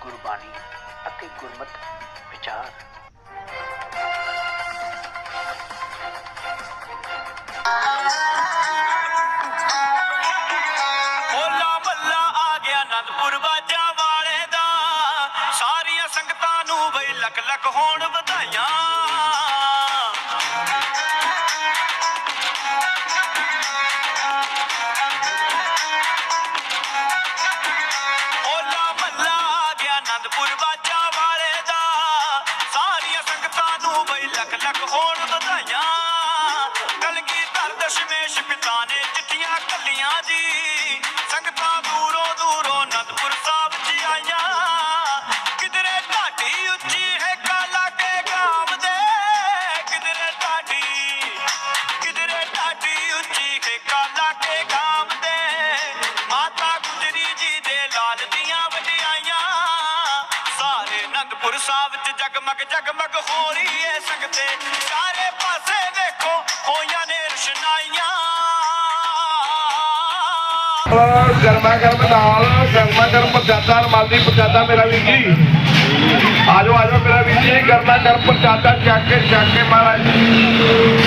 ਗੁਰਬਾਣੀ ਅਤੇ ਗੁਰਮਤ ਵਿਚਾਰ। ਹੋਲਾ ਮੱਲਾ ਆ ਗਿਆ ਅਨੰਦਪੁਰ ਬਾਜਾ ਵਾਲੇ ਦਾ। ਸਾਰੀਆਂ ਸੰਗਤਾਂ ਨੂੰ ਬਈ ਲੱਖ ਲੱਖ ਹੋਣ ਵਧਾਈਆਂ। ਜੀ। ਸੰਗਤਾਂ ਦੂਰੋਂ ਦੂਰੋਂ ਅਨੰਦਪੁਰ ਸਾਹਿਬ ਚ ਆਈਆਂ। ਕਿਧਰੇ ਢਾਡੀ ਉੱਚੀ ਹੈ ਕਾਲਾ ਕੇ ਗਾਮ ਦੇ। ਕਿਧਰੇ ਢਾਡੀ ਕਿਧਰੇ ਢਾਡੀ ਉੱਚੀ ਹੈ ਕਾਲਾ ਕੇ ਗਾਮ ਦੇ। ਮਾਤਾ ਗੁਜਰੀ ਜੀ ਦੇ ਲਾਲ ਦੀਆਂ ਵਡਿਆਈਆਂ। ਸਾਰੇ ਅਨੰਦਪੁਰ ਸਾਹਿਬ ਚ ਜਗਮਗ ਜਗਮਗ ਹੋ ਰਹੀ ਹੈ ਸੰਗਤੇ ਸਾਰੇ ਗਰਮਾ ਗਰਮ ਨਾਲ, ਗਰਮਾ ਗਰਮ ਪ੍ਰਸ਼ਾਦਾ ਰਮਾਲੀ ਪ੍ਰਸ਼ਾਦਾ ਮੇਰਾ ਵੀਰ ਜੀ। ਆਜੋ ਆਜੋ ਮੇਰਾ ਵੀਰ ਜੀ, ਗਰਮਾ ਗਰਮ ਪ੍ਰਸ਼ਾਦਾ ਚੱਕ ਕੇ ਚੱਕ ਕੇ ਮਹਾਰਾਜ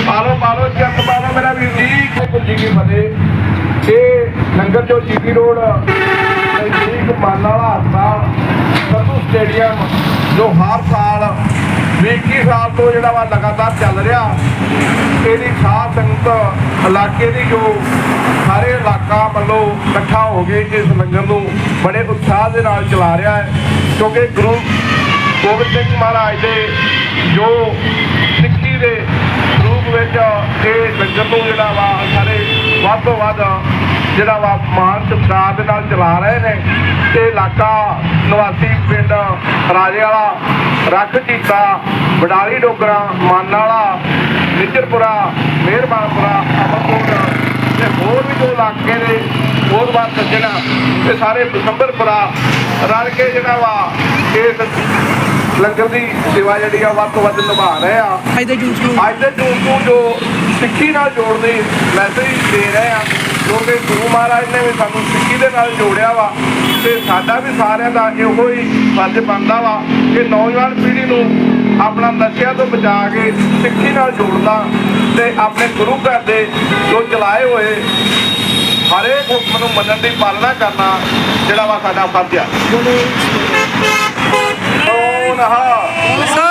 ਪਾਲੋ ਪਾਲੋ, ਚੱਕ ਪਾਲੋ ਮੇਰਾ ਵੀਰ ਜੀ ਗੁਰੂ ਜੀ ਕੀ ਫਤਿਹ। ਇਹ ਲੰਗਰ ਚੋ ਜੀਪੀ ਰੋਡ, ਨਜ਼ਦੀਕ ਮਾਨ ਵਾਲਾ ਹਸਪਤਾਲ, ਸੰਧੂ ਸਟੇਡੀਅਮ, ਜੋ ਹਰ ਸਾਲ 21 ਸਾਲ ਤੋਂ ਜਿਹੜਾ ਵਾ ਲਗਾਤਾਰ ਚੱਲ ਰਿਹਾ, ਇਹਦੀ ਸਾਧ ਸੰਗਤ ਇਲਾਕੇ ਦੀ ਜੋ ਸਾਰੇ ਇਲਾਕਾ ਵੱਲੋਂ ਇਕੱਠਾ ਹੋ ਕੇ ਇਸ ਲੰਗਰ ਨੂੰ ਬੜੇ ਉਤਸ਼ਾਹ ਦੇ ਨਾਲ ਚਲਾ ਰਿਹਾ ਹੈ, ਕਿਉਂਕਿ ਗੁਰੂ ਗੋਬਿੰਦ ਸਿੰਘ ਮਹਾਰਾਜ ਦੇ ਜੋ ਸਿੱਖੀ ਦੇ ਰੂਪ ਵਿੱਚ ਇਹ ਲੰਗਰ ਨੂੰ ਜਿਹੜਾ ਵਾ ਸਾਰੇ ਵੱਧ ਤੋਂ ਵੱਧ ਜਿਹੜਾ ਵਾ ਮਾਨ ਸਤਿਕਾਰ ਦੇ ਨਾਲ ਚਲਾ ਰਹੇ ਨੇ ਤੇ ਇਲਾਕਾ ਨਿਵਾਸੀ ਪਿੰਡ ਰਾਜੇ ਵਾਲਾ ਰੱਖ ਚੀਤਾ ਬਡਾਲੀ ਡੋਗਰਾ, ਮਾਨਾਲਾ ਵਾਲਾ ਨਿਜਰਪੁਰਾ ਮਿਹਰਬਾਨਪੁਰਾ, ਅਮਰਕੋਟ ਹੋਰ ਵੀ ਜੋ ਇਲਾਕੇ ਦੇ ਬਹੁਤ ਵਾਰ ਸੱਜਣਾ ਤੇ ਸਾਰੇ ਦਸੰਬਰਪੁਰਾ ਰਲ ਕੇ ਜਿਹੜਾ ਵਾ ਇਸ ਲੰਗਰ ਦੀ ਸੇਵਾ ਜਿਹੜੀ ਆ ਵੱਧ ਤੋਂ ਵੱਧ ਨਿਭਾ ਰਹੇ ਆ। ਅੱਜ ਦੇ ਜੂਸ ਨੂੰ ਅੱਜ ਦੇ ਜੂਨ ਨੂੰ ਜੋ ਸਿੱਖੀ ਨਾਲ ਜੋੜਦੇ ਮੈਸੇਜ ਦੇ ਰਹੇ ਆ ਕਿਉਂਕਿ ਗੁਰੂ ਮਹਾਰਾਜ ਨੇ ਵੀ ਸਾਨੂੰ ਸਿੱਖੀ ਦੇ ਨਾਲ ਜੋੜਿਆ ਵਾ ਤੇ ਸਾਡਾ ਵੀ ਸਾਰਿਆਂ ਦਾ ਇਹੋ ਹੀ ਫਰਜ਼ ਬਣਦਾ ਵਾ ਕਿ ਨੌਜਵਾਨ ਪੀੜ੍ਹੀ ਨੂੰ ਆਪਣਾ ਨਸ਼ਿਆਂ ਤੋਂ ਬਚਾ ਕੇ ਸਿੱਖੀ ਨਾਲ ਜੋੜਨਾ ਤੇ ਆਪਣੇ ਗੁਰੂ ਘਰ ਦੇ ਜੋ ਚਲਾਏ ਹੋਏ ਹਰੇਕ ਹੁਕਮ ਨੂੰ ਮੰਨਣ ਦੀ ਪਾਲਣਾ ਕਰਨਾ ਜਿਹੜਾ ਵਾ ਸਾਡਾ ਫਰਜ਼ ਆ। ਸੋ